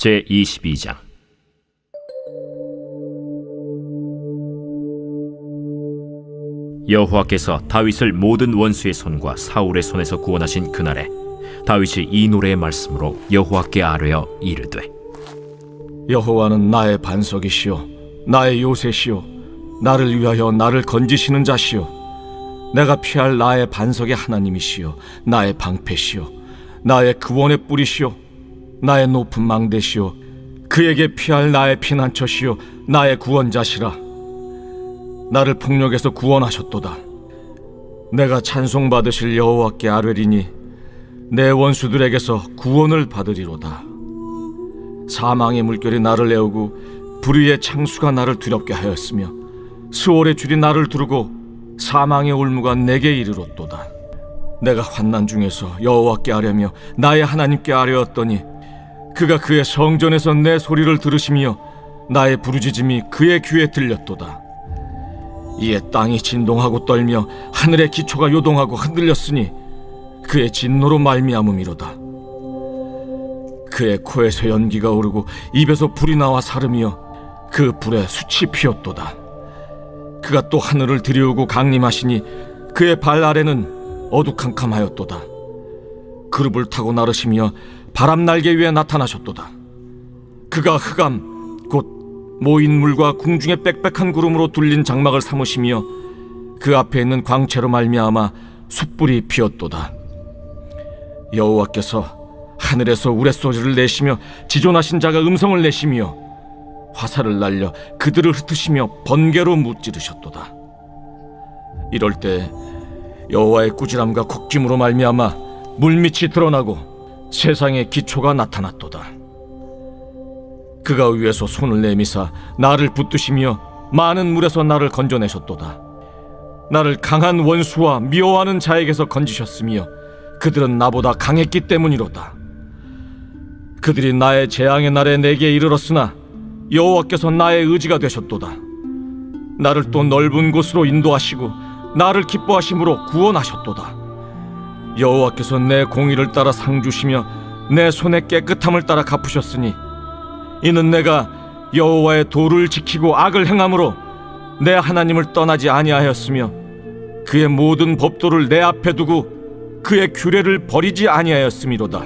제 22장. 여호와께서 다윗을 모든 원수의 손과 사울의 손에서 구원하신 그날에 다윗이 이 노래의 말씀으로 여호와께 아뢰어 이르되 여호와는 나의 반석이시요 나의 요새시요 나를 위하여 나를 건지시는 자시요. 내가 피할 나의 반석의 하나님이시요 나의 방패시요 나의 구원의 뿌리시요 나의 높은 망대시요 그에게 피할 나의 피난처시요 나의 구원자시라. 나를 폭력에서 구원하셨도다. 내가 찬송받으실 여호와께 아뢰리니 내 원수들에게서 구원을 받으리로다. 사망의 물결이 나를 내오고 불의의 창수가 나를 두렵게 하였으며 수월의 줄이 나를 두르고 사망의 올무가 내게 이르렀도다. 내가 환난 중에서 여호와께 아뢰며 나의 하나님께 아뢰었더니 그가 그의 성전에서 내 소리를 들으시며 나의 부르짖음이 그의 귀에 들렸도다. 이에 땅이 진동하고 떨며 하늘의 기초가 요동하고 흔들렸으니 그의 진노로 말미암음이로다. 그의 코에서 연기가 오르고 입에서 불이 나와 사르며 그 불에 숯이 피었도다. 그가 또 하늘을 들이우고 강림하시니 그의 발 아래는 어두캄캄하였도다. 그룹을 타고 나르시며 바람 날개 위에 나타나셨도다. 그가 흑암 곧 모인 물과 궁중의 빽빽한 구름으로 둘린 장막을 삼으시며 그 앞에 있는 광채로 말미암아 숯불이 피었도다. 여호와께서 하늘에서 우레소리를 내시며 지존하신 자가 음성을 내시며 화살을 날려 그들을 흩으시며 번개로 무찌르셨도다. 이럴 때 여호와의 꾸지람과 곡짐으로 말미암아 물밑이 드러나고 세상의 기초가 나타났도다. 그가 위에서 손을 내미사 나를 붙드시며 많은 물에서 나를 건져내셨도다. 나를 강한 원수와 미워하는 자에게서 건지셨으며 그들은 나보다 강했기 때문이로다. 그들이 나의 재앙의 날에 내게 이르렀으나 여호와께서 나의 의지가 되셨도다. 나를 또 넓은 곳으로 인도하시고 나를 기뻐하심으로 구원하셨도다. 여호와께서 내 공의를 따라 상 주시며 내 손의 깨끗함을 따라 갚으셨으니 이는 내가 여호와의 도를 지키고 악을 행함으로 내 하나님을 떠나지 아니하였으며 그의 모든 법도를 내 앞에 두고 그의 규례를 버리지 아니하였음이로다.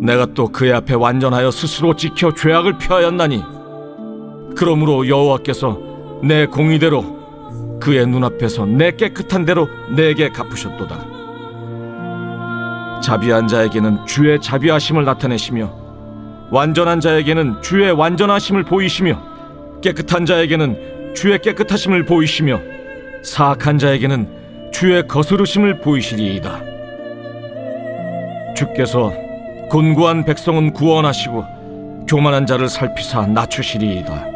내가 또 그의 앞에 완전하여 스스로 지켜 죄악을 피하였나니 그러므로 여호와께서 내 공의대로 그의 눈앞에서 내 깨끗한 대로 내게 갚으셨도다. 자비한 자에게는 주의 자비하심을 나타내시며 완전한 자에게는 주의 완전하심을 보이시며 깨끗한 자에게는 주의 깨끗하심을 보이시며 사악한 자에게는 주의 거스르심을 보이시리이다. 주께서 곤고한 백성은 구원하시고 교만한 자를 살피사 낮추시리이다.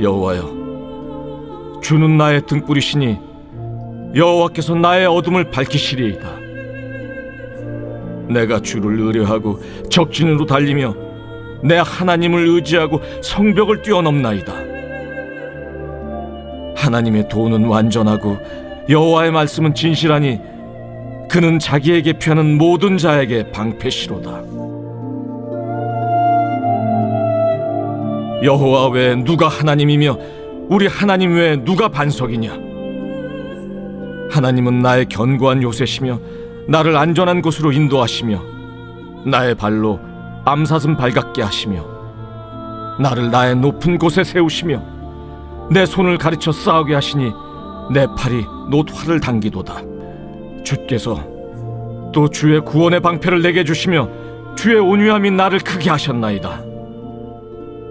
여호와여, 주는 나의 등불이시니 여호와께서 나의 어둠을 밝히시리이다. 내가 주를 의뢰하고 적진으로 달리며 내 하나님을 의지하고 성벽을 뛰어넘나이다. 하나님의 도는 완전하고 여호와의 말씀은 진실하니 그는 자기에게 피하는 모든 자에게 방패시로다. 여호와 외에 누가 하나님이며 우리 하나님 외에 누가 반석이냐? 하나님은 나의 견고한 요새시며 나를 안전한 곳으로 인도하시며 나의 발로 암사슴 발같게 하시며 나를 나의 높은 곳에 세우시며 내 손을 가르쳐 싸우게 하시니 내 팔이 노화를 당기도다. 주께서 또 주의 구원의 방패를 내게 주시며 주의 온유함이 나를 크게 하셨나이다.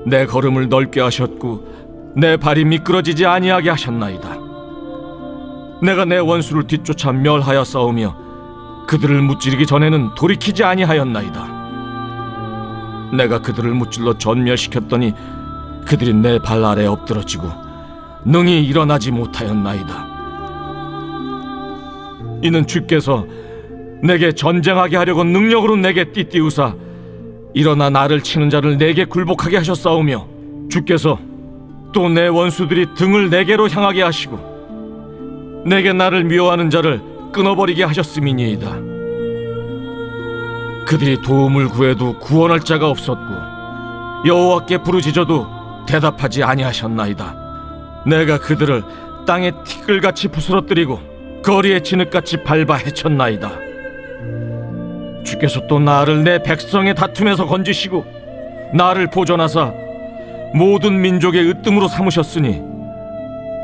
내 걸음을 넓게 하셨고 내 발이 미끄러지지 아니하게 하셨나이다. 내가 내 원수를 뒤쫓아 멸하여 싸우며 그들을 무찌르기 전에는 돌이키지 아니하였나이다. 내가 그들을 무찔러 전멸시켰더니 그들이 내 발 아래 엎드러지고 능히 일어나지 못하였나이다. 이는 주께서 내게 전쟁하게 하려고 능력으로 내게 띠띠우사 일어나 나를 치는 자를 내게 굴복하게 하셨사오며 주께서 또 내 원수들이 등을 내게로 향하게 하시고 내게 나를 미워하는 자를 끊어버리게 하셨음이니이다 그들이 도움을 구해도 구원할 자가 없었고 여호와께 부르짖어도 대답하지 아니하셨나이다. 내가 그들을 땅에 티끌같이 부스러뜨리고 거리에 진흙같이 밟아 해쳤나이다. 주께서 또 나를 내 백성의 다툼에서 건지시고 나를 보존하사 모든 민족의 으뜸으로 삼으셨으니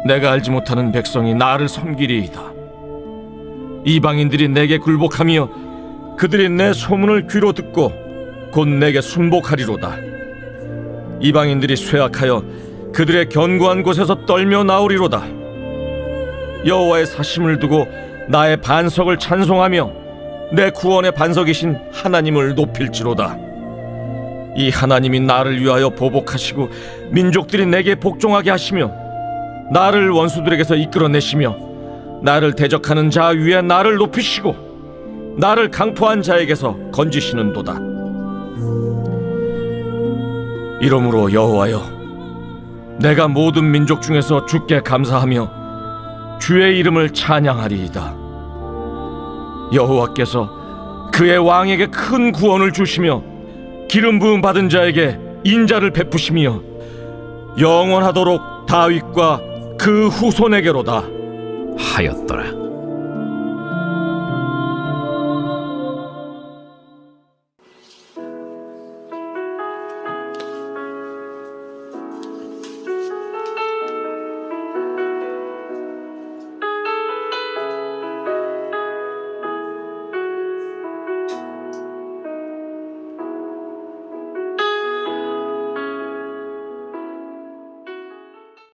내가 알지 못하는 백성이 나를 섬기리이다. 이방인들이 내게 굴복하며 그들이 내 소문을 귀로 듣고 곧 내게 순복하리로다. 이방인들이 쇠약하여 그들의 견고한 곳에서 떨며 나오리로다. 여호와의 사심을 두고 나의 반석을 찬송하며 내 구원의 반석이신 하나님을 높일지로다. 이 하나님이 나를 위하여 보복하시고 민족들이 내게 복종하게 하시며 나를 원수들에게서 이끌어내시며 나를 대적하는 자 위에 나를 높이시고 나를 강포한 자에게서 건지시는도다. 이러므로 여호와여 내가 모든 민족 중에서 주께 감사하며 주의 이름을 찬양하리이다. 여호와께서 그의 왕에게 큰 구원을 주시며 기름 부음 받은 자에게 인자를 베푸시며 영원하도록 다윗과 그 후손에게로다. 하였더라.